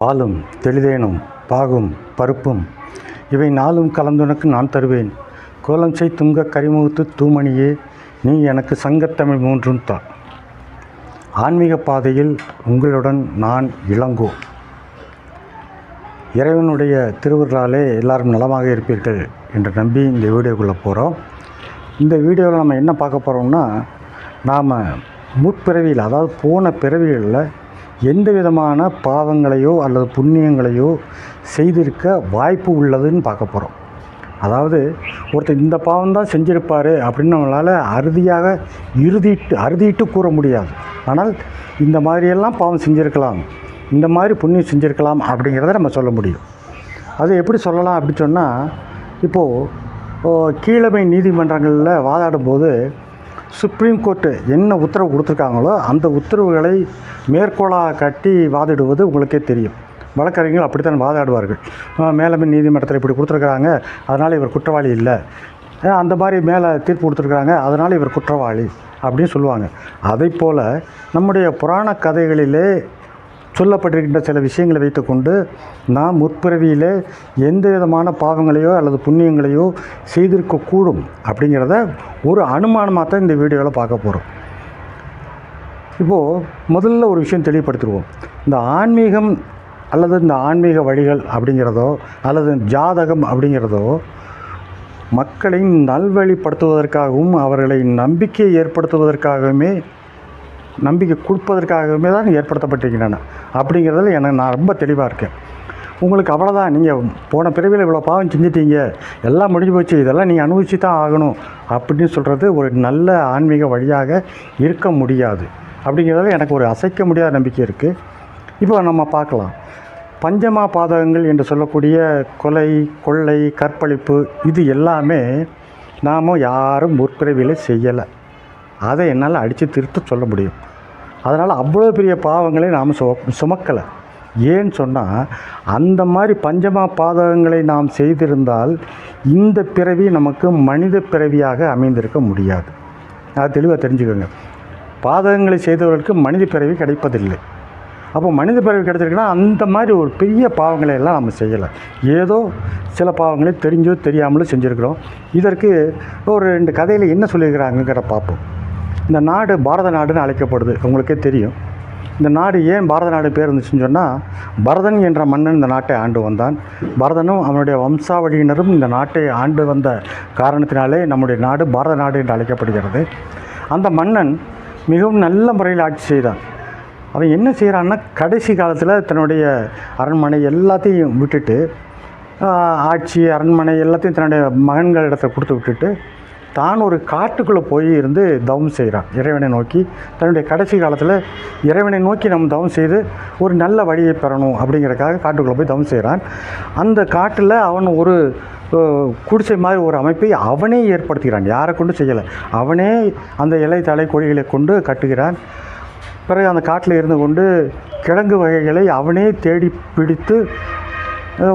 பாலும் தெளிதேனும் பாகும் பருப்பும் இவை நாளும் கலந்துனக்கு நான் தருவேன். கோலம் செய் துங்க கரிமுகத்து தூமணியே நீ எனக்கு சங்கத்தமிழ் மூன்றும் தா. ஆன்மீக பாதையில் உங்களுடன் நான் இளங்கோ. இறைவனுடைய திருவிழாலே எல்லாரும் நலமாக இருப்பீர்கள் என்று நம்பி இந்த வீடியோக்குள்ளே போகிறோம் இந்த வீடியோவில் நம்ம என்ன பார்க்க போகிறோம்னா நாம் முற்பிறவியில் அதாவது போன பிறவிகளில் எந்த விதமான பாவங்களையோ அல்லது புண்ணியங்களையோ செய்திருக்க வாய்ப்பு உள்ளதுன்னு பார்க்க போகிறோம் அதாவது ஒருத்தர் இந்த பாவம் தான் செஞ்சிருப்பார் அப்படின்னு நம்மளால் அறுதியாக இறுதிட்டு அறுதிட்டு கூற முடியாது. ஆனால் இந்த மாதிரியெல்லாம் பாவம் செஞ்சுருக்கலாம் இந்த மாதிரி புண்ணியம் செஞ்சுருக்கலாம் அப்படிங்கிறத நம்ம சொல்ல முடியும். அது எப்படி சொல்லலாம் அப்படின்னு சொன்னால் இப்போது கீழமை நீதிமன்றங்களில் வாதாடும்போது சுப்ரீம் கோர்ட்டு என்ன உத்தரவு கொடுத்துருக்காங்களோ அந்த உத்தரவுகளை மேற்கோளாக கட்டி வாதிடுவது உங்களுக்கே தெரியும். வழக்கறிஞர்கள் அப்படித்தான் வாதாடுவார்கள். மேலமின் நீதிமன்றத்தில் இப்படி கொடுத்துருக்குறாங்க அதனால் இவர் குற்றவாளி இல்லை. அந்த மாதிரி மேலே தீர்ப்பு கொடுத்துருக்குறாங்க அதனால் இவர் குற்றவாளி அப்படின்னு சொல்லுவாங்க. அதை போல் நம்முடைய புராண கதைகளிலே சொல்லப்பட்டிருக்கின்ற சில விஷயங்களை வைத்துக்கொண்டு நாம் முற்பிறவியிலே எந்த விதமான பாவங்களையோ அல்லது புண்ணியங்களையோ செய்திருக்கக்கூடும் அப்படிங்கிறத ஒரு அனுமானமாக தான் இந்த வீடியோவில் பார்க்க போகிறோம் இப்போது முதல்ல ஒரு விஷயம் தெளிவுபடுத்திடுவோம். இந்த ஆன்மீகம் அல்லது இந்த ஆன்மீக வழிகள் அப்படிங்கிறதோ அல்லது ஜாதகம் அப்படிங்கிறதோ மக்களை நல்வழிப்படுத்துவதற்காகவும் அவர்களை நம்பிக்கை ஏற்படுத்துவதற்காகவுமே நம்பிக்கை கொடுப்பதற்காகவே தான் ஏற்படுத்தப்பட்டிருக்கின்றன. அப்படிங்கிறதுல எனக்கு நான் ரொம்ப தெளிவாக இருக்கேன். உங்களுக்கு அவ்வளோதான் நீங்கள் போன பிறவியில் இவ்வளோ பாவம் செஞ்சிட்டீங்க. எல்லாம் முடிஞ்சு போச்சு. இதெல்லாம் நீங்கள் அனுபவிச்சு தான் ஆகணும். அப்படின்னு சொல்கிறது ஒரு நல்ல ஆன்மீக வழியாக இருக்க முடியாது. அப்படிங்கிறதுல எனக்கு ஒரு அசைக்க முடியாத நம்பிக்கை இருக்குது இப்போ நம்ம பார்க்கலாம். பஞ்சமா பாதகங்கள் என்று சொல்லக்கூடிய கொலை கொள்ளை கற்பழிப்பு இது எல்லாமே நாம் யாரும் முற்பிறவியில் செய்யலை. அதை என்னால் அடித்து திருத்த சொல்ல முடியும். அதனால் அவ்வளோ பெரிய பாவங்களை நாம் சு சுமக்கலை. ஏன்னு சொன்னால் அந்த மாதிரி பஞ்சமா பாதகங்களை நாம் செய்திருந்தால் இந்த பிறவி நமக்கு மனித பிறவியாக அமைந்திருக்க முடியாது. அது தெளிவாக தெரிஞ்சுக்கோங்க. பாதகங்களை செய்தவர்களுக்கு மனித பிறவி கிடைப்பதில்லை. அப்போ மனித பிறவி கிடைச்சிருக்குன்னா அந்த மாதிரி ஒரு பெரிய பாவங்களை எல்லாம் நம்ம செய்யலை. ஏதோ சில பாவங்களை தெரிஞ்சோ தெரியாமலோ செஞ்சுருக்கிறோம். இதற்கு ஒரு ரெண்டு கதையில் என்ன சொல்லியிருக்கிறாங்கிறத பார்ப்போம். இந்த நாடு பாரத நாடுன்னு அழைக்கப்படுது. உங்களுக்கே தெரியும். இந்த நாடு ஏன் பாரத நாடு பேர் இருந்துச்சுன்னு சொன்னால் பரதன் என்ற மன்னன் இந்த நாட்டை ஆண்டு வந்தான். பரதனும் அவனுடைய வம்சாவளியினரும் இந்த நாட்டை ஆண்டு வந்த காரணத்தினாலே நம்முடைய நாடு பாரத நாடு என்று அழைக்கப்படுகிறது. அந்த மன்னன் மிகவும் நல்ல முறையில் ஆட்சி செய்தான். அவன் என்ன செய்கிறான்னா கடைசி காலத்தில் தன்னுடைய அரண்மனை எல்லாத்தையும் விட்டுட்டு ஆட்சி அரண்மனை எல்லாத்தையும் தன்னுடைய மகன்கள் இடத்துல கொடுத்து விட்டுட்டு தான் ஒரு காட்டுக்குள்ளே போய் இருந்து தவம் செய்கிறான். இறைவனை நோக்கி தன்னுடைய கடைசி காலத்தில் இறைவனை நோக்கி நம்ம தவம் செய்து ஒரு நல்ல வழியை பெறணும் அப்படிங்கிறக்காக காட்டுக்குள்ளே போய் தவம் செய்கிறான். அந்த காட்டில் அவன் ஒரு குடிசை மாதிரி ஒரு அமைப்பை அவனே ஏற்படுத்துகிறான். யாரை கொண்டு செய்யலை. அவனே அந்த இலை தலை கொடிகளை கொண்டு கட்டுகிறான். பிறகு அந்த காட்டில் இருந்து கொண்டு கிழங்கு வகைகளை அவனே தேடி பிடித்து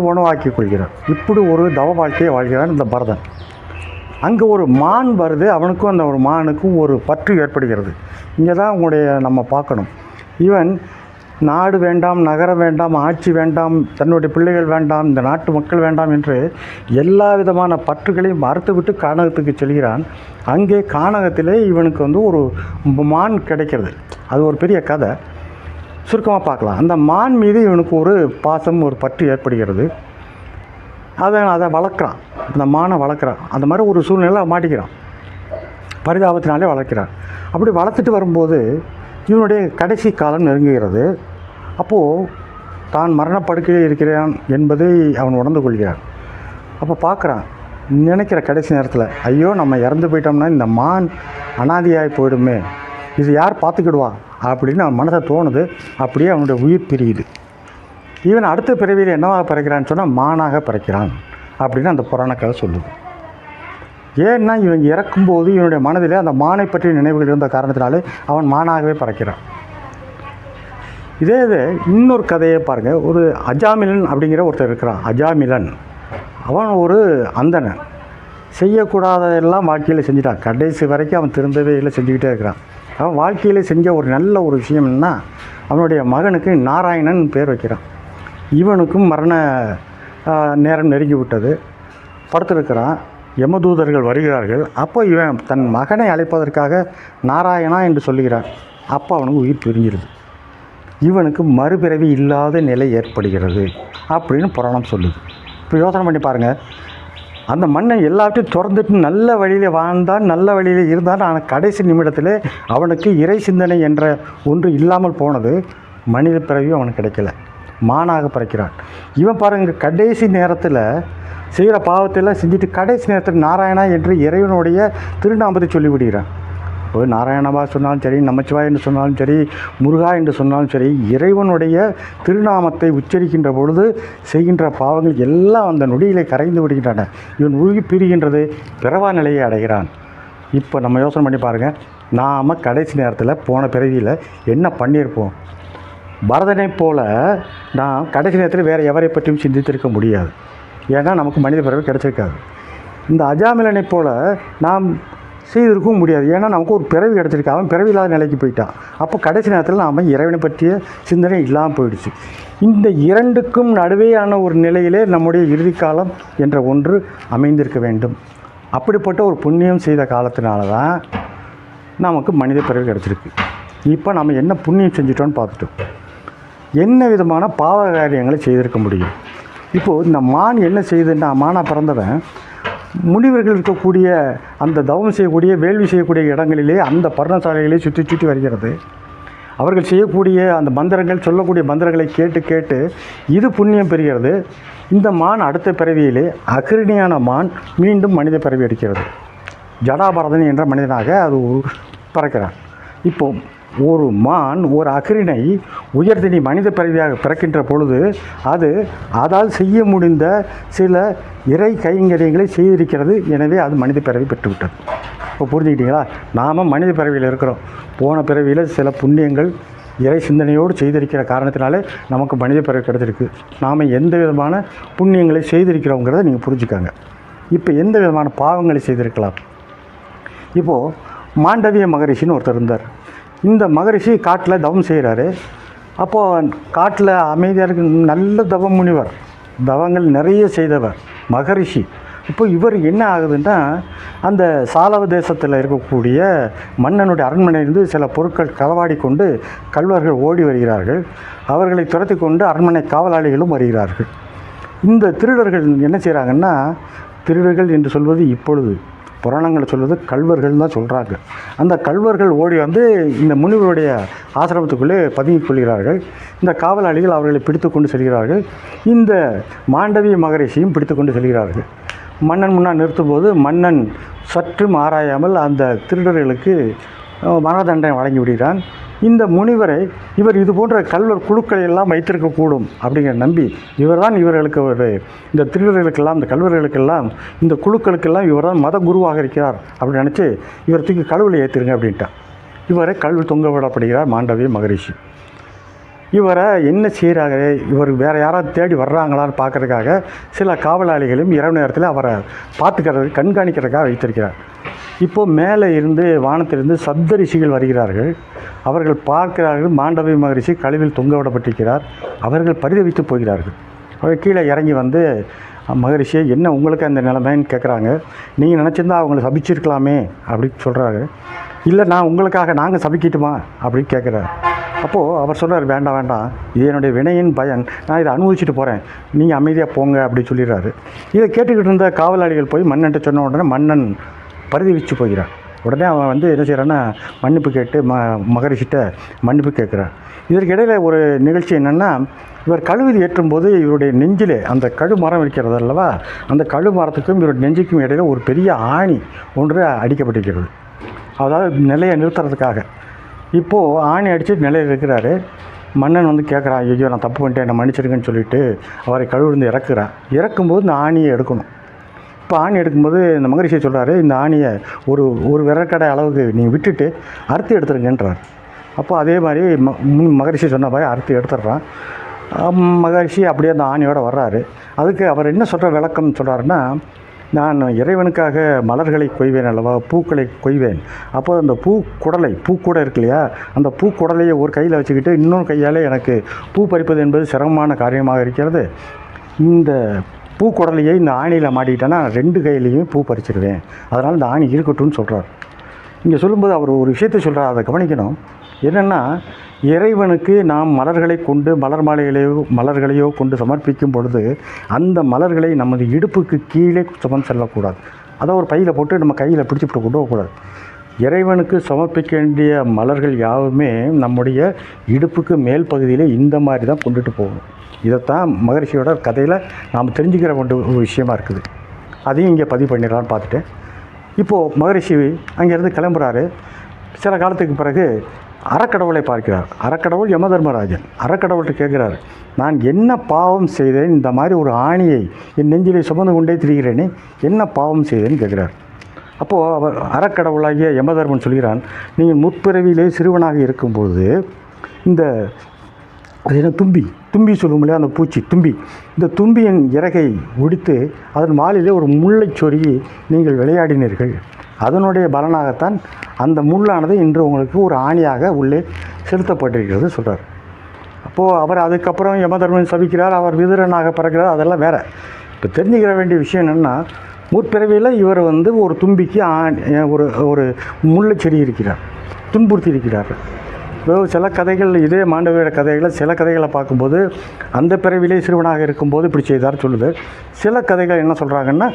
உணவாக்கி கொள்கிறான். இப்படி ஒரு தவ வாழ்க்கையை வாழ்கிறான் இந்த பரதன். அங்கே ஒரு மான் வருது அவனுக்கும் அந்த ஒரு மானுக்கும் ஒரு பற்று ஏற்படுகிறது. இங்கே தான் உங்களுடைய நம்ம பார்க்கணும். ஈவன் நாடு வேண்டாம் நகரம் வேண்டாம் ஆட்சி வேண்டாம் தன்னுடைய பிள்ளைகள் வேண்டாம் இந்த நாட்டு மக்கள் வேண்டாம் என்று எல்லா விதமான பற்றுகளையும் மறுத்துவிட்டு கானகத்துக்கு செல்கிறான். அங்கே கானகத்திலே இவனுக்கு வந்து ஒரு மான் கிடைக்கிறது. அது ஒரு பெரிய கதை. சுருக்கமாக பார்க்கலாம். அந்த மான் மீது இவனுக்கு ஒரு பாசம் ஒரு பற்று ஏற்படுகிறது. அதை அதை வளர்க்குறான். அந்த மானை வளர்க்குறான். அந்த மாதிரி ஒரு சூழ்நிலை மாட்டிக்கிறான். பரிதாபத்தினாலே வளர்க்கிறான். அப்படி வளர்த்துட்டு வரும்போது இவனுடைய கடைசி காலம் நெருங்குகிறது. அப்போது தான் மரணப்படுக்கையில் இருக்கிறான் என்பதை அவன் உணர்ந்து கொள்கிறான். அப்போ பார்க்குறான் நினைக்கிற கடைசி நேரத்தில் ஐயோ நம்ம இறந்து போயிட்டோம்னா இந்த மான் அனாதியாகி போயிடுமே. இது யார் பார்த்துக்கிடுவா? அப்படின்னு அவன் மனசை தோணுது. அப்படியே அவனுடைய உயிர் பிரியுது. இவன் அடுத்த பிறவியில் என்னவாக பிறக்கிறான்னு சொன்னால் மானாக பிறக்கிறான் அப்படின்னு அந்த புராண கதை சொல்லுது. ஏன்னா இவன் இறக்கும்போது இவனுடைய மனதில் அந்த மானை பற்றிய நினைவுகள் இருந்த காரணத்தினாலே அவன் மானாகவே பறக்கிறான். இதே இது இன்னொரு கதையை பாருங்கள் ஒரு அஜாமிலன் அப்படிங்கிற ஒருத்தர் இருக்கிறான். அஜாமிலன். அவன் ஒரு அந்தணன். செய்யக்கூடாததெல்லாம் வாழ்க்கையில் செஞ்சுட்டான். கடைசி வரைக்கும் அவன் திருந்தவே இல்லை செஞ்சுக்கிட்டே இருக்கிறான். அவன் வாழ்க்கையில் செஞ்ச ஒரு நல்ல ஒரு விஷயம் என்னன்னா அவனுடைய மகனுக்கு நாராயணன் பேர் வைக்கிறான். இவனுக்கும் மரண நேரம் நெருங்கி விட்டது படுத்திருக்கிறான். யமதூதர்கள் வருகிறார்கள். அப்போ இவன் தன் மகனை அழைப்பதற்காக நாராயணா என்று சொல்லுகிறான். அப்போ அவனுக்கு உயிர் பிரிஞ்சிருது. இவனுக்கு மறுபிறவி இல்லாத நிலை ஏற்படுகிறது அப்படின்னு புராணம் சொல்லுது. இப்போ யோசனை பண்ணி பாருங்கள் அந்த மண்ணை எல்லாத்தையும் திறந்துட்டு நல்ல வழியில் வாழ்ந்தான் நல்ல வழியில் இருந்தான். ஆனால் கடைசி நிமிடத்தில் அவனுக்கு இறை சிந்தனை என்ற ஒன்று இல்லாமல் போனது மனித பிறவி அவனுக்கு கிடைக்கல. மானாக பிறக்கிறான். இவன் பாருங்க கடைசி நேரத்தில் செய்கிற பாவத்தெல்லாம் செஞ்சுட்டு கடைசி நேரத்தில் நாராயணா என்று இறைவனுடைய திருநாமத்தை சொல்லிவிடுகிறான். இப்போ நாராயணவா சொன்னாலும் சரி நமச்சிவா என்று சொன்னாலும் சரி முருகா என்று சொன்னாலும் சரி இறைவனுடைய திருநாமத்தை உச்சரிக்கின்ற பொழுது செய்கின்ற பாவங்கள் எல்லாம் அந்த நொடியிலே கரைந்து விடுகின்றன. இவன் உருகி பிரிகின்றது பிறவா நிலையை அடைகிறான். இப்போ நம்ம யோசனை பண்ணி பாருங்கள் நாம் கடைசி நேரத்தில் போன பிறவியில் என்ன பண்ணியிருப்போம்? பரதனை போல் நான் கடைசி நேரத்தில் வேறு எவரை பற்றியும் சிந்தித்திருக்க முடியாது. ஏன்னா நமக்கு மனித பிறகு கிடச்சிருக்காது. இந்த அஜாமிலனை போல் நாம் செய்திருக்கவும் முடியாது. ஏன்னா நமக்கு ஒரு பிறவி கிடச்சிருக்கு. அவன் பிறவி இல்லாத நிலைக்கு போயிட்டான். அப்போ கடைசி நேரத்தில் நாம் இறைவனை பற்றிய சிந்தனை இல்லாமல் போயிடுச்சு. இந்த இரண்டுக்கும் நடுவேயான ஒரு நிலையிலே நம்முடைய இறுதி காலம் என்ற ஒன்று அமைந்திருக்க வேண்டும். அப்படிப்பட்ட ஒரு புண்ணியம் செய்த காலத்தினால தான் நமக்கு மனித பிறவி கிடச்சிருக்கு. இப்போ நம்ம என்ன புண்ணியம் செஞ்சிட்டோன்னு பார்த்துட்டோம். என்ன விதமான பாவ காரியங்களை செய்திருக்க முடியும்? இப்போது இந்த மான் என்ன செய்யுதுன்னா மானாக பிறந்தவன் முனிவர்கள் இருக்கக்கூடிய அந்த தவம் செய்யக்கூடிய வேள்வி செய்யக்கூடிய இடங்களிலே அந்த பர்ணசாலைகளே சுற்றி சுற்றி வருகிறது. அவர்கள் செய்யக்கூடிய அந்த மந்திரங்கள் சொல்லக்கூடிய மந்திரங்களை கேட்டு கேட்டு இது புண்ணியம் பெறுகிறது. இந்த மான் அடுத்த பிறவியிலே அகிரணியான மான் மீண்டும் மனித பிறவி எடுக்கிறது. ஜடாபரதன் என்ற மனிதனாக அது உ- பிறக்கிறான் ஒரு மான் ஒரு அகிரினை உயர்தினி மனித பிறவியாக பிறக்கின்ற பொழுது அது அதால் செய்ய முடிந்த சில இறை கைங்கரியங்களை செய்திருக்கிறது. எனவே அது மனித பிறவி பெற்றுவிட்டது. இப்போ புரிஞ்சுக்கிட்டீங்களா? நாம் மனித பிறவியில் இருக்கிறோம். போன பிறவியில் சில புண்ணியங்கள் இறை சிந்தனையோடு செய்திருக்கிற காரணத்தினாலே நமக்கு மனித பிறவி கிடைச்சிருக்கு. நாம் எந்த விதமான புண்ணியங்களை செய்திருக்கிறோங்கிறத நீங்கள் புரிஞ்சுக்காங்க. இப்போ எந்த விதமான பாவங்களை செய்திருக்கலாம்? இப்போது மாண்டவிய மகரிஷின்னு ஒருத்தர் இருந்தார். இந்த மகரிஷி காட்டில் தவம் செய்கிறாரு. அப்போது காட்டில் அமைதியாக இருக்கு நல்ல தவ முனிவர் தவங்கள் நிறைய செய்தவர் மகரிஷி. இப்போ இவர் என்ன ஆகுதுன்னா அந்த சாலவ தேசத்தில் இருக்கக்கூடிய மன்னனுடைய அரண்மனையிலிருந்து சில பொருட்கள் களவாடி கொண்டு கல்வர்கள் ஓடி வருகிறார்கள். அவர்களை துரத்தி கொண்டு அரண்மனை காவலாளிகளும் வருகிறார்கள். இந்த திருடர்கள் என்ன செய்கிறாங்கன்னா திருடர்கள் என்று சொல்வது இப்பொழுது புராணங்களை சொல்வது கல்வர்கள் தான் சொல்கிறாங்க அந்த கல்வர்கள் ஓடி வந்து இந்த முனிவருடைய ஆசிரமத்துக்குள்ளே பதுங்கிக் கொள்கிறார்கள். இந்த காவலாளிகள் அவர்களை பிடித்து கொண்டு செல்கிறார்கள். இந்த மாண்டவிய மகரிஷியும் பிடித்து கொண்டு செல்கிறார்கள். மன்னன் முன்னால் நிறுத்தும்போது மன்னன் சற்றும் ஆராயாமல் அந்த திருடர்களுக்கு அஹ், மரண தண்டனை வழங்கி விடுகிறான். இந்த முனிவரை இவர் இது போன்ற கல்வர் குழுக்களை எல்லாம் வைத்திருக்கக்கூடும் அப்படிங்கிற நம்பி இவர் தான் இவர்களுக்கு ஒரு இந்த திருவர்களுக்கெல்லாம் இந்த கல்வர்களுக்கெல்லாம் இந்த குழுக்களுக்கெல்லாம் இவர் தான் மத குருவாக இருக்கிறார் அப்படின்னு நினச்சி இவர் தூக்கி கழுவில் ஏற்றிருங்க அப்படின்ட்டான் இவரை கல்வி தொங்க விடப்படுகிறார் மாண்டவிய மகரிஷி. இவரை என்ன செய்கிறாங்க இவர் வேறு யாராவது தேடி வர்றாங்களான்னு பார்க்கறதுக்காக சில காவலாளிகளும் இரவு நேரத்தில் அவரை பார்த்துக்கிறதுக்கு கண்காணிக்கிறதுக்காக வைத்திருக்கிறார். இப்போது மேலே இருந்து வானத்திலிருந்து சப்த ரிஷிகள் வருகிறார்கள். அவர்கள் பார்க்கிறார்கள் மாண்டவி மகரிஷி கழிவில் தொங்க விடப்பட்டிருக்கிறார். அவர்கள் பரிதவித்து போகிறார்கள். அவர் கீழே இறங்கி வந்து மகரிஷியை என்ன உங்களுக்கு அந்த நிலைமைன்னு கேட்குறாங்க நீங்கள் நினச்சிருந்தா அவங்கள சபிச்சிருக்கலாமே அப்படின்னு சொல்கிறாரு இல்லை நான் உங்களுக்காக நாங்கள் சபிக்கட்டுமா? அப்படின்னு கேட்குறாரு அப்போது அவர் சொல்கிறார் வேண்டாம் வேண்டாம். இது என்னுடைய வினையின் பயன். நான் இதை அனுபவிச்சுட்டு போகிறேன் நீங்கள் அமைதியாக போங்க அப்படி சொல்லிடுறாரு. இதை கேட்டுக்கிட்டு இருந்த காவலாளிகள் போய் மன்னன்ட்ட சொன்ன உடனே மன்னன் பரிதவிச்சு போகிறான். உடனே அவன் வந்து என்ன செய்கிறான்னா மன்னிப்பு கேட்டு ம மகரிஷிட்ட மன்னிப்பு கேட்குறான். இதற்கு இடையில் ஒரு நிகழ்ச்சி என்னென்னா இவர் கழுவில் ஏற்றும்போது இவருடைய நெஞ்சிலே அந்த கழு மரம் இருக்கிறது அல்லவா அந்த கழு மரத்துக்கும் இவருடைய நெஞ்சுக்கும் இடையில் ஒரு பெரிய ஆணி ஒன்று அடிக்கப்பட்டிருக்கிறது. அதாவது நிலையை நிறுத்துறதுக்காக. இப்போது ஆணி அடித்து நிலையில் இருக்கிறாரு. மன்னன் வந்து கேட்குறான் ஐயோ நான் தப்பு பண்ணிட்டேன் என்னை மன்னிச்சிருக்கேன்னு சொல்லிட்டு அவரை கழுவிருந்து இறக்குறான். இறக்கும்போது இந்த ஆணியை எடுக்கணும். இப்போ ஆணி எடுக்கும்போது இந்த மகரிஷி சொல்கிறாரு இந்த ஆணியை ஒரு ஒரு விரக்கடை அளவுக்கு நீங்கள் விட்டுட்டு அறுத்து எடுத்துருங்கன்றார். அப்போ அதே மாதிரி ம முன் மகரிஷி சொன்ன மாதிரி அறுத்து எடுத்துடுறான். மகரிஷி அப்படியே அந்த ஆணியோடு வர்றாரு. அதுக்கு அவர் என்ன சொல்கிற விளக்கம் சொல்கிறாருன்னா நான் இறைவனுக்காக மலர்களை கொய்வேன் அல்லவா பூக்களை கொய்வேன். அப்போ அந்த பூ குடலை பூக்கூடை இருக்கு இல்லையா அந்த பூக்குடலையை ஒரு கையில் வச்சுக்கிட்டு இன்னொரு கையால் எனக்கு பூ பறிப்பது என்பது சிரமமான காரியமாக இருக்கிறது. இந்த பூக்குடலையே இந்த ஆணியில் மாட்டிக்கிட்டேன்னா ரெண்டு கையிலையும் பூ பறிச்சிடுவேன் அதனால் இந்த ஆணி இருக்கட்டும்னு சொல்கிறார் இங்கே சொல்லும்போது அவர் ஒரு விஷயத்தை சொல்கிறார் அதை கவனிக்கணும். என்னென்னா இறைவனுக்கு நாம் மலர்களை கொண்டு மலர் மாலைகளையோ மலர்களையோ கொண்டு சமர்ப்பிக்கும் பொழுது அந்த மலர்களை நமது இடுப்புக்கு கீழே சுமந்து செல்லக்கூடாது. அதை ஒரு பையில் போட்டு நம்ம கையில் பிடிச்சிட்டு கொண்டு போகக்கூடாது. இறைவனுக்கு சமர்ப்பிக்க வேண்டிய மலர்கள் யாவுமே நம்முடைய இடுப்புக்கு மேல் பகுதியில் இந்த மாதிரி தான் கொண்டுட்டு போகணும் இதைத்தான் மகரிஷியோட கதையில் நாம் தெரிஞ்சுக்கிற ஒன்று ஒரு விஷயமா இருக்குது. அதையும் இங்கே பதிவு பண்ணிடலான்னு பார்த்துட்டேன் இப்போது மகரிஷி அங்கேருந்து கிளம்புறாரு. சில காலத்துக்கு பிறகு அறக்கடவுளை பார்க்கிறார். அறக்கடவுள் யமதர்மராஜன். அறக்கடவுள்கிட்ட கேட்குறாரு நான் என்ன பாவம் செய்தேன்? இந்த மாதிரி ஒரு ஆணியை என் நெஞ்சிலே சுமந்து கொண்டே திரிகிறேனே என்ன பாவம் செய்தேன்னு கேட்குறாரு. அப்போது அவர் அறக்கடவுளாகிய யமதர்மன் சொல்கிறான் நீங்கள் முற்பிறவியிலே சிறுவனாக இருக்கும்பொழுது இந்த அது என்ன தும்பி? தும்பி சொல்லும் அந்த பூச்சி தும்பி. இந்த தும்பியின் இறகை ஒடித்து அதன் வாலிலே ஒரு முள்ளை சொருகி நீங்கள் விளையாடினீர்கள். அதனுடைய பலனாகத்தான் அந்த முள்ளானது இன்று உங்களுக்கு ஒரு ஆணியாக உள்ளே செலுத்தப்பட்டிருக்கிறது சொல்கிறார் அப்போது அவர் அதுக்கப்புறம் யமதர்மன் சபிக்கிறார் அவர் விதுரனாக பிறக்கிறார் அதெல்லாம் வேறு. இப்போ தெரிஞ்சுக்கிற வேண்டிய விஷயம் என்னென்னா முற்பிறவியில் இவர் வந்து ஒரு தும்பிக்கு ஆண் ஒரு ஒரு முள்ளைச் செடி இருக்கிறார். துன்புறுத்தி இருக்கிறார் சில கதைகள் இதே மாண்டவியோட கதைகளை சில கதைகளை பார்க்கும்போது அந்த பிறவியிலே சிறுவனாக இருக்கும்போது இப்படி செய்தார் சொல்லுது. சில கதைகள் என்ன சொல்கிறாங்கன்னா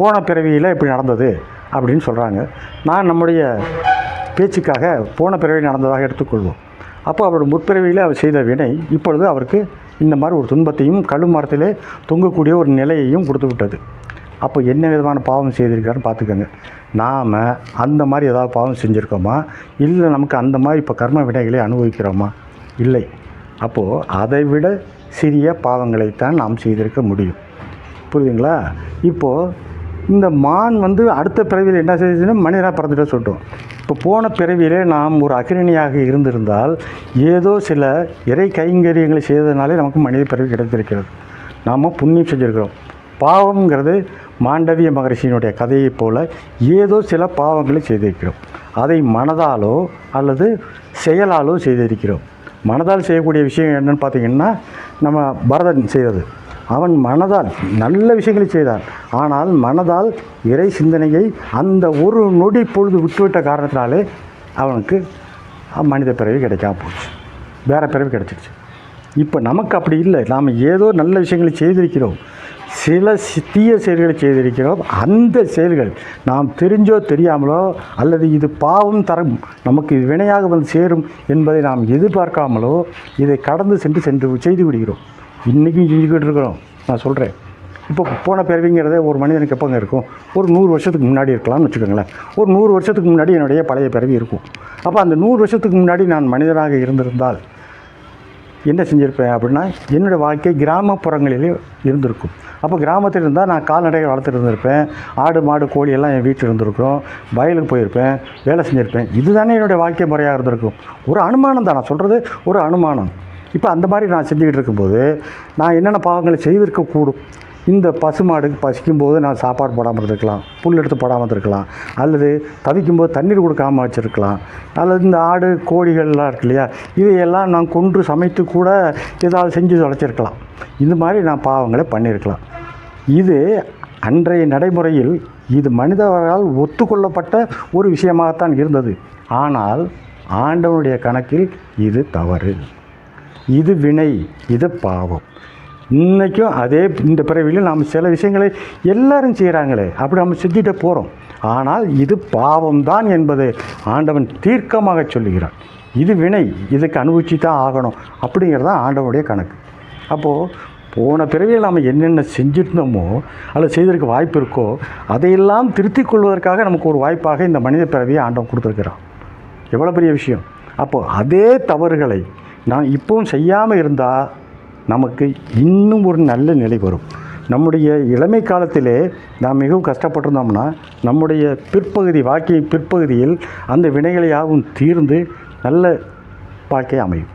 போன பிறவியில் இப்படி நடந்தது அப்படின்னு சொல்கிறாங்க நான் நம்முடைய பேச்சுக்காக போன பிறவி நடந்ததாக எடுத்துக்கொள்வோம். அப்போ அவர் முற்பிறவியில் அவர் செய்த வினை இப்பொழுது அவருக்கு இந்த மாதிரி ஒரு துன்பத்தையும் கழுமரத்திலே தொங்கக்கூடிய ஒரு நிலையையும் கொடுத்து விட்டது. அப்போ என்ன விதமான பாவம் செய்திருக்காருன்னு பார்த்துக்கோங்க. நாம் அந்த மாதிரி ஏதாவது பாவம் செஞ்சுருக்கோமா? இல்லை நமக்கு அந்த மாதிரி இப்போ கர்ம வினைகளை அனுபவிக்கிறோமா? இல்லை. அப்போது அதை விட சிறிய பாவங்களைத்தான் நாம் செய்திருக்க முடியும். புரியுதுங்களா? இப்போது இந்த மான் வந்து அடுத்த பிறவியில் என்ன செய்யுதுன்னா மனிதனாக பிறந்துட்டு சொல்லிட்டோம். இப்போ போன பிறவியிலே நாம் ஒரு அகிரணியாக இருந்திருந்தால் ஏதோ சில இறை கைங்கரியங்களை செய்ததுனாலே நமக்கு மனித பிறவி கிடைத்திருக்கிறது. நாம் புண்ணியம் செஞ்சுருக்கிறோம். பாவம்ங்கிறது மாண்டவிய மகரிஷியினுடைய கதையைப் போல ஏதோ சில பாவங்களை செய்திருக்கிறோம். அதை மனதாலோ அல்லது செயலாலோ செய்திருக்கிறோம். மனதால் செய்யக்கூடிய விஷயம் என்னன்னு பார்த்தீங்கன்னா நம்ம பரதன் செய்தது. அவன் மனதால் நல்ல விஷயங்களை செய்தான். ஆனால் மனதால் இறை சிந்தனையை அந்த ஒரு நொடி பொழுது விட்டுவிட்ட காரணத்தினாலே அவனுக்கு மனித பிறவி கிடைக்காம போச்சு. வேறு பிறவி கிடச்சிருச்சு. இப்போ நமக்கு அப்படி இல்லை. நாம் ஏதோ நல்ல விஷயங்களை செய்திருக்கிறோம். சில தீய செயல்களை செய்திருக்கிறோம். அந்த செயல்கள் நாம் தெரிஞ்சோ தெரியாமலோ அல்லது இது பாவம் தரம் நமக்கு இது வினையாக வந்து சேரும் என்பதை நாம் எதிர்பார்க்காமலோ இதை கடந்து சென்று சென்று செய்து விடுகிறோம். இன்றைக்கும் செஞ்சுக்கிட்டு இருக்கிறோம். நான் சொல்கிறேன் இப்போ போன பிறவிங்கிறதே ஒரு மனிதனுக்கு எப்போங்க இருக்கும்? ஒரு நூறு வருஷத்துக்கு முன்னாடி இருக்கலாம்னு வச்சுக்கோங்களேன். ஒரு நூறு வருஷத்துக்கு முன்னாடி என்னுடைய பழைய பிறவி இருக்கும். அப்போ அந்த நூறு வருஷத்துக்கு முன்னாடி நான் மனிதனாக இருந்திருந்தால் என்ன செஞ்சுருப்பேன் அப்படின்னா என்னுடைய வாழ்க்கை கிராமப்புறங்களிலே இருந்திருக்கும். அப்போ கிராமத்தில் இருந்தால் நான் கால்நடைகள் வளர்த்துட்டு இருந்திருப்பேன். ஆடு மாடு கோழி எல்லாம் என் வீட்டில் இருந்திருக்கிறோம் வயலுக்கு போயிருப்பேன் வேலை செஞ்சுருப்பேன். இதுதானே என்னுடைய வாழ்க்கை முறையாக இருந்திருக்கும். ஒரு அனுமானம் தான் நான் சொல்கிறது ஒரு அனுமானம். இப்போ அந்த மாதிரி நான் செஞ்சுக்கிட்டு இருக்கும்போது நான் என்னென்ன பாவங்களை செய்திருக்கக்கூடும்? இந்த பசுமாடுக்கு பசிக்கும்போது நான் சாப்பாடு போடாமல் இருந்திருக்கலாம் புல் எடுத்து போடாமல் இருந்திருக்கலாம் அல்லது தவிக்கும்போது தண்ணீர் கொடுக்காமல் வச்சுருக்கலாம் அல்லது இந்த ஆடு கோழிகள்லாம் இருக்கு இல்லையா இதையெல்லாம் நான் கொன்று சமைத்து கூட ஏதாவது செஞ்சு தொலைச்சிருக்கலாம். இந்த மாதிரி நான் பாவங்களை பண்ணியிருக்கலாம். இது அன்றைய நடைமுறையில் இது மனிதர்களால் ஒத்துக்கொள்ளப்பட்ட ஒரு விஷயமாகத்தான் இருந்தது. ஆனால் ஆண்டவனுடைய கணக்கில் இது தவறு. இது வினை இது பாவம். இன்றைக்கும் அதே இந்த பிறவியில் நாம் சில விஷயங்களை எல்லாரும் செய்கிறாங்களே அப்படி நம்ம செஞ்சுட்டே போகிறோம் ஆனால் இது பாவம்தான் என்பதை ஆண்டவன் தீர்க்கமாக சொல்லுகிறான் இது வினை. இதுக்கு அனுபவிச்சு தான் ஆகணும். அப்படிங்கிறது தான் ஆண்டவனுடைய கணக்கு. அப்போது போன பிறவியில் நாம் என்னென்ன செஞ்சிருந்தோமோ அல்லது செய்திருக்க வாய்ப்பு இருக்கோ அதையெல்லாம் திருத்திக் கொள்வதற்காக நமக்கு ஒரு வாய்ப்பாக இந்த மனித பிறவியை ஆண்டவன் கொடுத்துருக்கிறான். எவ்வளோ பெரிய விஷயம். அப்போது அதே தவறுகளை நான் இப்பவும் செய்யாமல் இருந்தால் நமக்கு இன்னும் ஒரு நல்ல நிலை வரும். நம்முடைய இளமை காலத்திலே நாம் மிகவும் கஷ்டப்பட்டிருந்தோம்னா நம்முடைய பிற்பகுதி வாக்கிய பிற்பகுதியில் அந்த வினைகளையாகவும் தீர்ந்து நல்ல வாழ்க்கை அமையும்.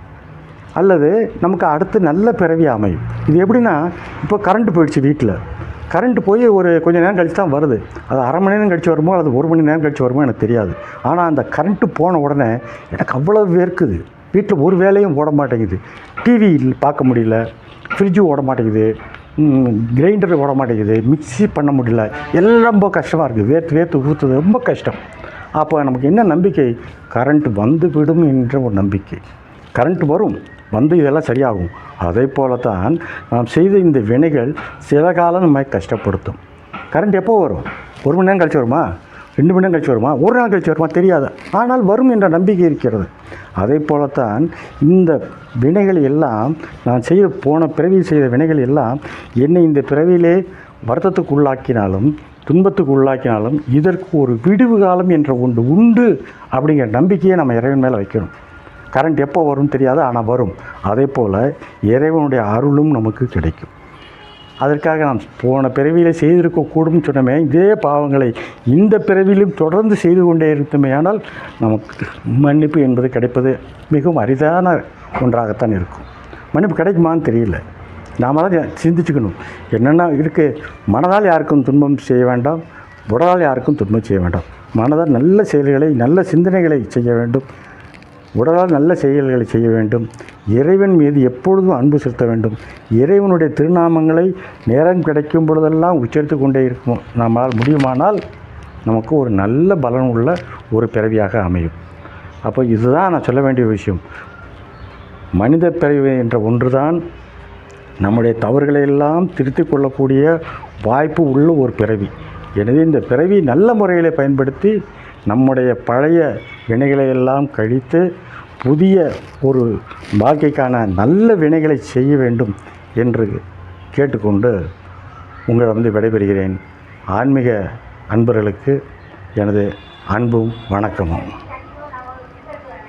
அல்லது நமக்கு அடுத்து நல்ல பிறவி அமையும். இது எப்படின்னா இப்போ கரண்ட் போயிடுச்சு வீட்டில். கரண்ட் போய் ஒரு கொஞ்சம் நேரம் கழித்து தான் வருது. அது அரை மணி நேரம் கழிச்சு வருமோ அல்லது ஒரு மணி நேரம் கழிச்சு வருமோ எனக்கு தெரியாது. ஆனால் அந்த கரண்ட்டு போன உடனே எனக்கு அவ்வளோ வேர்க்குது. வீட்டில் ஒரு வேலையும் ஓட மாட்டேங்குது. டிவி பார்க்க முடியல. ஃப்ரிட்ஜு ஓட மாட்டேங்குது. கிரைண்டர் ஓட மாட்டேங்குது. மிக்ஸி பண்ண முடியல. எல்லாம் ரொம்ப கஷ்டமாக இருக்குது. வேர்த்து வேர்த்து ஊற்றுறது ரொம்ப கஷ்டம். அப்போ நமக்கு என்ன நம்பிக்கை? கரண்ட் வந்து விடும் என்ற ஒரு நம்பிக்கை. கரண்ட் வரும். வந்து இதெல்லாம் சரியாகும். அதே போல தான் நாம் செய்த இந்த வினைகள் சில காலம் நம்மை கஷ்டப்படுத்தும். கரண்ட் எப்போ வரும்? ஒரு மணி நேரம் கழிச்சு வருமா? ரெண்டு மணி நேரம் கழிச்சு வருமா? ஒரு நாள் கழிச்சு வருமா? தெரியாது? ஆனால் வரும் என்ற நம்பிக்கை இருக்கிறது. அதே போலத்தான் இந்த வினைகள் எல்லாம் நான் செய்த போன பிறவியில் செய்த வினைகள் எல்லாம் என்னை இந்த பிறவியிலே வருத்தத்துக்கு உள்ளாக்கினாலும் துன்பத்துக்கு உள்ளாக்கினாலும் இதற்கு ஒரு விடிவு காலம் என்ற ஒன்று உண்டு அப்படிங்கிற நம்பிக்கையை நம்ம இறைவன் மேலே வைக்கணும். கரண்ட் எப்போ வரும்னு தெரியாது ஆனால் வரும். அதே போல் இறைவனுடைய அருளும் நமக்கு கிடைக்கும். அதற்காக நாம் போன பிறவியில் செய்திருக்கக்கூடும் சொன்னமே இதே பாவங்களை இந்த பிறவியிலும் தொடர்ந்து செய்து கொண்டே இருந்தோமே ஆனால் நமக்கு மன்னிப்பு என்பது கிடைப்பது மிகவும் அரிதான ஒன்றாகத்தான் இருக்கும். மன்னிப்பு கிடைக்குமான்னு தெரியல. நாம தான் சிந்திச்சுக்கணும். என்னென்ன இருக்குது மனதால் யாருக்கும் துன்பம் செய்ய வேண்டாம். உடலால் யாருக்கும் துன்பம் செய்ய வேண்டாம். மனதால் நல்ல செயல்களை நல்ல சிந்தனைகளை செய்ய வேண்டும். உடலால் நல்ல செயல்களை செய்ய வேண்டும். இறைவன் மீது எப்பொழுதும் அன்பு செலுத்த வேண்டும். இறைவனுடைய திருநாமங்களை நேரம் கிடைக்கும் பொழுதெல்லாம் உச்சரித்து கொண்டே இருக்கும் நம்மால் முடியுமானால் நமக்கு ஒரு நல்ல பலன் உள்ள ஒரு பிறவியாக அமையும். அப்போ இதுதான் நான் சொல்ல வேண்டிய விஷயம். மனித பிறவி என்ற ஒன்றுதான் நம்முடைய தவறுகளை எல்லாம் திருத்திக் கொள்ளக்கூடிய வாய்ப்பு உள்ள ஒரு பிறவி. எனவே இந்த பிறவி நல்ல முறையில் பயன்படுத்தி நம்முடைய பழைய வினைகளை எல்லாம் கழித்து புதிய ஒரு வாழ்க்கைக்கான நல்ல வினைகளை செய்ய வேண்டும் என்று கேட்டுக்கொண்டு உங்களிடம் விடைபெறுகிறேன். ஆன்மீக அன்பர்களுக்கு எனது அன்பும் வணக்கமும்.